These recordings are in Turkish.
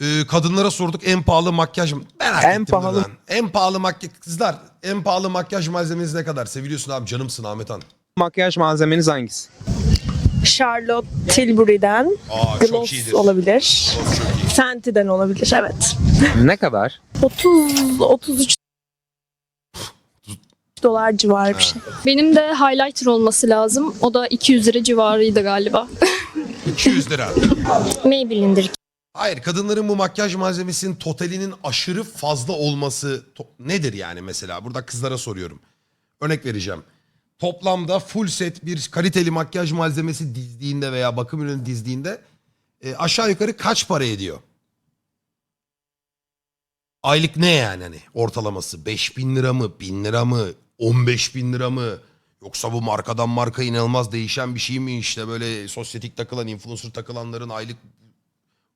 Ee, kadınlara sorduk en pahalı makyaj mı? Merak En ettim pahalı- buradan. En pahalı makyaj kızlar en pahalı makyaj malzemeniz ne kadar? Seviliyorsun abi canımsın Ahmet Han. Makyaj malzemeniz hangisi? Charlotte Tilbury'den Aa çok Gloss olabilir. Gloss çok iyi. Fenty'den olabilir evet. Ne kadar? 30 33 dolar civarı bir şey. Benim de highlighter olması lazım. O da 200 lira civarıydı galiba. 200 lira. Maybelline'dir. Hayır kadınların bu makyaj malzemesinin totalinin aşırı fazla olması nedir yani mesela? Burada kızlara soruyorum. Örnek vereceğim. Toplamda full set bir kaliteli makyaj malzemesi dizdiğinde veya bakım ürünü dizdiğinde e, aşağı yukarı kaç para ediyor? Aylık ne yani hani ortalaması? 5000 lira mı? 1000 lira mı? 15 bin lira mı? Yoksa bu markadan marka inanılmaz değişen bir şey mi? İşte böyle sosyetik takılan, influencer takılanların aylık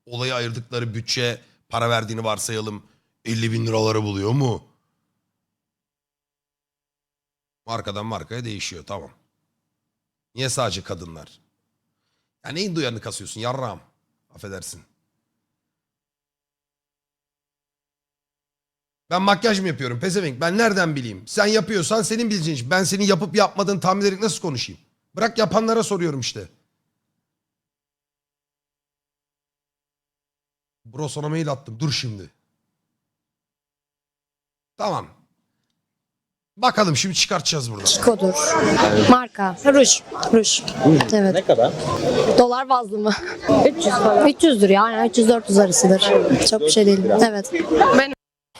olaya ayırdıkları bütçe para verdiğini varsayalım 50 bin liraları buluyor mu? Markadan markaya değişiyor tamam. Niye sadece kadınlar? Ya neyin duyarını kasıyorsun yarrağım? Affedersin. Ben makyaj mı yapıyorum pezevenk ben nereden bileyim? Sen yapıyorsan senin bileceğin iş. Ben senin yapıp yapmadığını tahmin ederek nasıl konuşayım? Bırak yapanlara soruyorum işte. Bro sana mail attım. Dur şimdi. Tamam. Bakalım şimdi çıkartacağız buradan. Kodur. Marka. Ruj. Ruj. Evet. Ne kadar? Dolar bazlı mı? 300 falan. 300'dür ya. Yani 300-400 arasıdır. Çok bir şey değil. Evet.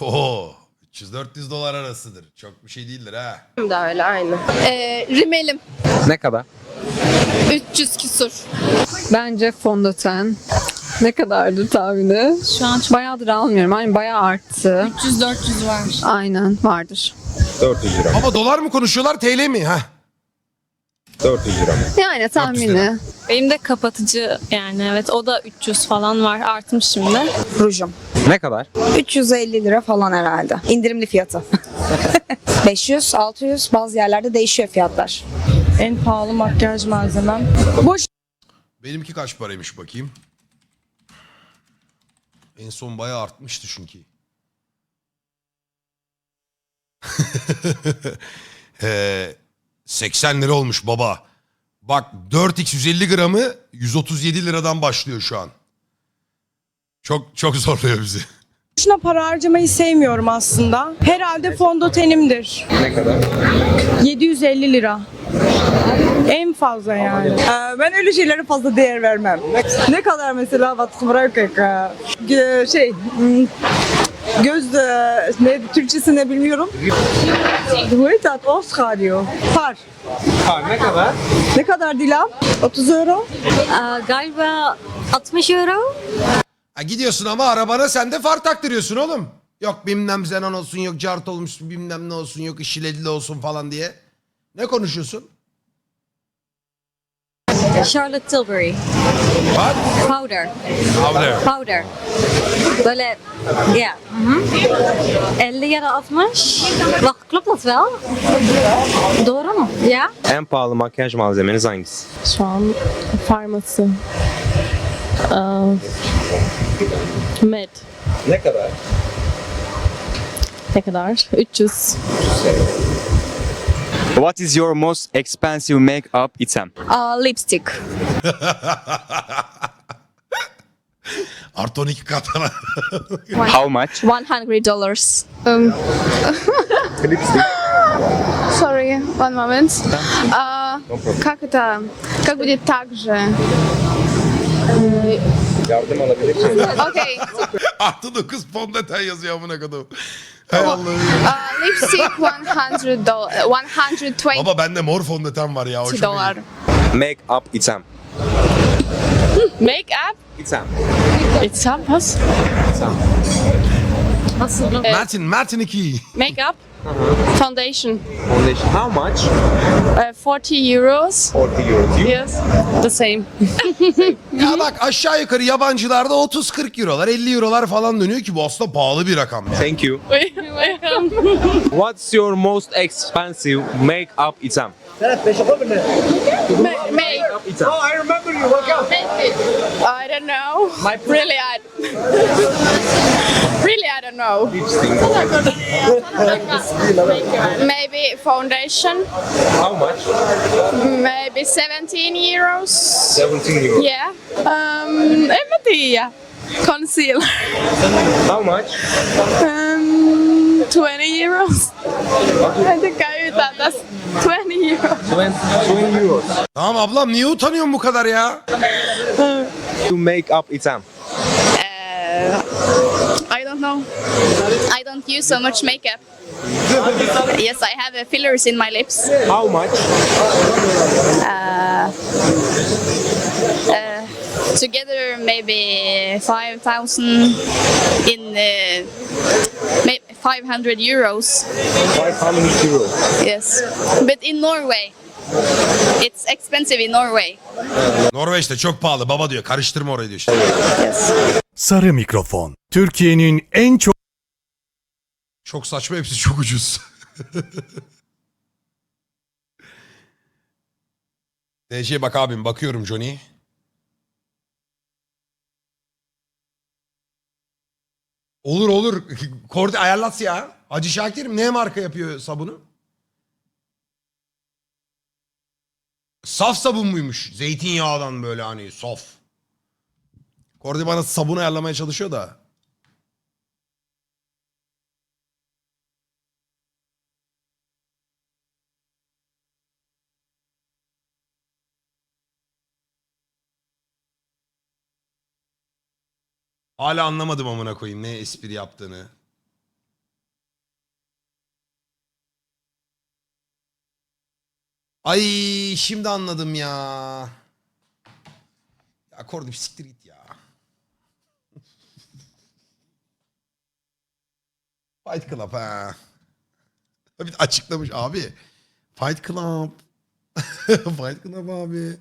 Oo, 300-400 dolar arasıdır. Çok bir şey değildir ha. da öyle aynı. Ee, rimelim Ne kadar? 300 küsur. Bence fondöten. Ne kadardı tahmini? Şu an Bayağıdır almıyorum. Hani bayağı arttı. 300-400 var. Aynen vardır. 400 lira. Ama dolar mı konuşuyorlar TL mi? ha? 400 lira mı? Yani tahmini. Benim de kapatıcı yani evet o da 300 falan var artmış şimdi. Rujum. Ne kadar? 350 lira falan herhalde. İndirimli fiyatı. 500, 600 bazı yerlerde değişiyor fiyatlar. En pahalı makyaj malzemem. Boş Benimki kaç paraymış bakayım. En son bayağı artmıştı çünkü. Ee, 80 lira olmuş baba. Bak 4x 150 gramı 137 liradan başlıyor şu an. Çok çok zorluyor bizi. boşuna para harcamayı sevmiyorum aslında. Herhalde fondötenimdir. Ne kadar? 750 lira. En fazla yani. Ee, ben öyle şeylere fazla değer vermem. Ne kadar mesela vatı bırakık şey hmm, göz e, ne Türkçesi ne bilmiyorum. Duetat Oscar diyor. Par. Par ne kadar? Ne kadar Dilan? 30 euro. galiba 60 euro. Ha, gidiyorsun ama arabana sen de far taktırıyorsun oğlum. Yok bilmem xenon olsun yok cart olmuş bilmem ne olsun yok işiledili olsun falan diye. Ne konuşuyorsun? Charlotte Tilbury. What? Powder. Powder. Powder. Böyle ya. 50 ya da 60. Bak klopt dat wel? Doğru mu? Ya. En pahalı makyaj malzemeniz hangisi? Şu an farması. Med. Ne kadar? Ne kadar? 300. What is your most expensive makeup item? Aa, lipstick. Artı 12 katana. How much? 100 dollars. Um, Sorry, one moment. А, как это? Как будет так же? Yardım alabilirsiniz. okay. Artı 9 fondöten yazıyor amına kadar. Hay Allah'ım. Uh, lipstick 100 dolar. 120 Baba bende mor fondöten var ya. O çok dolar. Make up item. Hmm, make up? İtem. İtem was? İtem. Nasıl? Evet. Mertin, Mertin 2. Make up. Foundation. Foundation. How much? Uh, 40 euros. 40 euro. You? Yes. The same. Ya bak aşağı yukarı yabancılarda 30-40 eurolar 50 eurolar falan dönüyor ki bu aslında pahalı bir rakam ya. Thank you. Welcome. What's your most expensive make-up item? Make. Item. I don't know. My really, I really, I don't know. Maybe foundation. How much? Maybe 17 euros. 17 euro. Yeah. Um, tiedä. Concealer. How much? Um, 20 euros. I think I use that. That's 20 euros. 20, 20 euros. Tamam ablam niye utanıyorsun bu kadar ya? To make up exam. Uh, I don't know. I don't use so much makeup. yes, I have uh, fillers in my lips. How much? Uh, uh, together, maybe 5,000 in may- 500 euros. 500 euro. Yes. But in Norway, it's expensive in Norway. Norveç'te çok pahalı baba diyor. Karıştırma orayı diyor işte. Yes. Sarı mikrofon. Türkiye'nin en çok Çok saçma hepsi çok ucuz. DC bak abim bakıyorum Johnny. Olur olur. Kordi ayarlat ya. Hacı Şakir'im ne marka yapıyor sabunu? Saf sabun muymuş? Zeytinyağından böyle hani saf. Kordi bana sabun ayarlamaya çalışıyor da. Hala anlamadım amına koyayım ne espri yaptığını. Ay şimdi anladım ya. Ya Kordi siktir git ya. Fight Club ha. Bir açıklamış abi. Fight Club. Fight Club abi.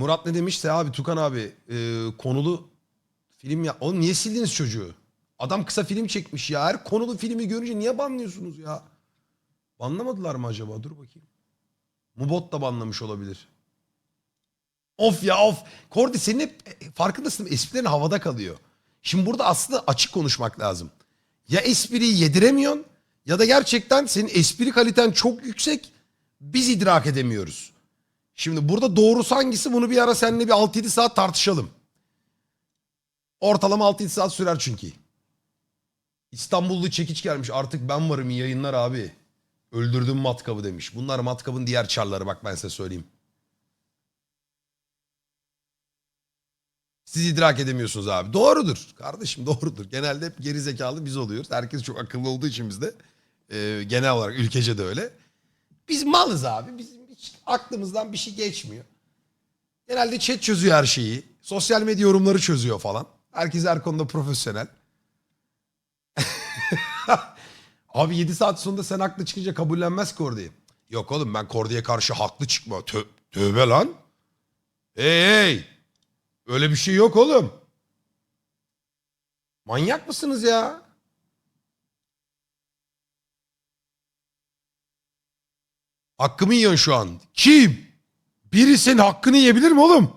Murat ne demişse abi Tukan abi e, konulu film ya. Oğlum niye sildiniz çocuğu? Adam kısa film çekmiş ya. Her konulu filmi görünce niye banlıyorsunuz ya? Banlamadılar mı acaba? Dur bakayım. Mubot da banlamış olabilir. Of ya of. Kordi senin hep e, farkındasın esprilerin havada kalıyor. Şimdi burada aslında açık konuşmak lazım. Ya espriyi yediremiyorsun ya da gerçekten senin espri kaliten çok yüksek. Biz idrak edemiyoruz. Şimdi burada doğrusu hangisi bunu bir ara seninle bir 6-7 saat tartışalım. Ortalama 6-7 saat sürer çünkü. İstanbullu çekiç gelmiş artık ben varım yayınlar abi. Öldürdüm matkabı demiş. Bunlar matkabın diğer çarları bak ben size söyleyeyim. Siz idrak edemiyorsunuz abi. Doğrudur kardeşim doğrudur. Genelde hep geri zekalı biz oluyoruz. Herkes çok akıllı olduğu için bizde. Ee, genel olarak ülkece de öyle. Biz malız abi. Bizim hiç aklımızdan bir şey geçmiyor. Genelde chat çözüyor her şeyi. Sosyal medya yorumları çözüyor falan. Herkes her konuda profesyonel. Abi 7 saat sonunda sen haklı çıkınca kabullenmez Kordi'yi. Yok oğlum ben Kordi'ye karşı haklı çıkma. Tö tövbe lan. Hey hey. Öyle bir şey yok oğlum. Manyak mısınız ya? Hakkımı yiyorsun şu an. Kim? Biri senin hakkını yiyebilir mi oğlum?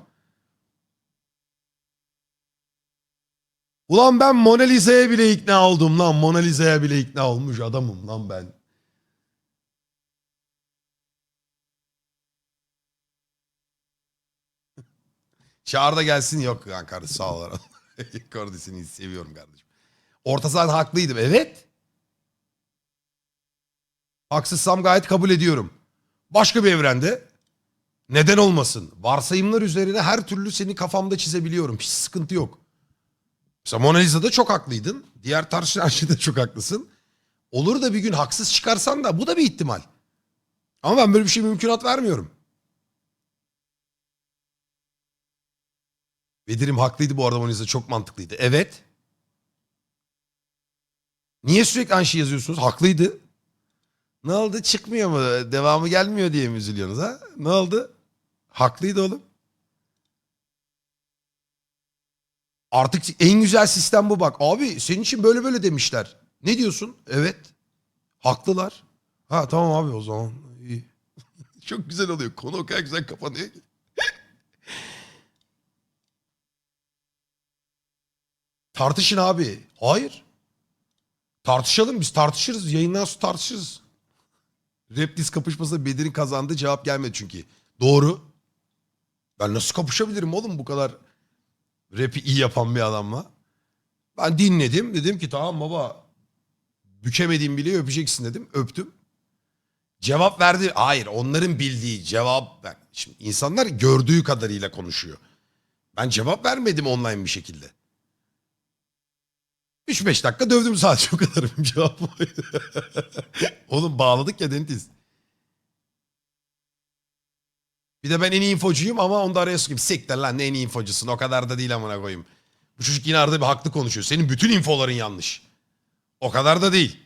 Ulan ben Mona Lisa'ya bile ikna oldum lan. Mona Lisa'ya bile ikna olmuş adamım lan ben. Çağır da gelsin. Yok lan kardeşim sağ ol. Kardeşini seviyorum kardeşim. Orta saat haklıydım. Evet. Haksızsam gayet kabul ediyorum. Başka bir evrende neden olmasın? Varsayımlar üzerine her türlü seni kafamda çizebiliyorum. Hiç sıkıntı yok. Mesela Mona Lisa'da çok haklıydın. Diğer şeyde çok haklısın. Olur da bir gün haksız çıkarsan da bu da bir ihtimal. Ama ben böyle bir şey mümkünat vermiyorum. Bedir'im haklıydı bu arada Mona Lisa çok mantıklıydı. Evet. Niye sürekli aynı şey yazıyorsunuz? Haklıydı. Ne oldu? Çıkmıyor mu? Devamı gelmiyor diye mi üzülüyorsunuz ha? Ne oldu? Haklıydı oğlum. Artık en güzel sistem bu bak. Abi senin için böyle böyle demişler. Ne diyorsun? Evet. Haklılar. Ha tamam abi o zaman. İyi. Çok güzel oluyor. Konu o kadar güzel kapanıyor. Tartışın abi. Hayır. Tartışalım biz tartışırız. Yayından sonra tartışırız. Rap diz kapışmasında Bedir'in kazandığı cevap gelmedi çünkü. Doğru. Ben nasıl kapışabilirim oğlum bu kadar rap'i iyi yapan bir adamla? Ben dinledim. Dedim ki tamam baba bükemediğim bile öpeceksin dedim. Öptüm. Cevap verdi. Hayır onların bildiği cevap. Ben, şimdi insanlar gördüğü kadarıyla konuşuyor. Ben cevap vermedim online bir şekilde. 3-5 dakika dövdüm sadece o kadar cevabım. Oğlum bağladık ya dentiz. Bir de ben en iyi infocuyum ama onu da araya sokayım. Siktir lan ne en iyi infocusun o kadar da değil amına koyayım. Bu çocuk yine arada bir haklı konuşuyor. Senin bütün infoların yanlış. O kadar da değil.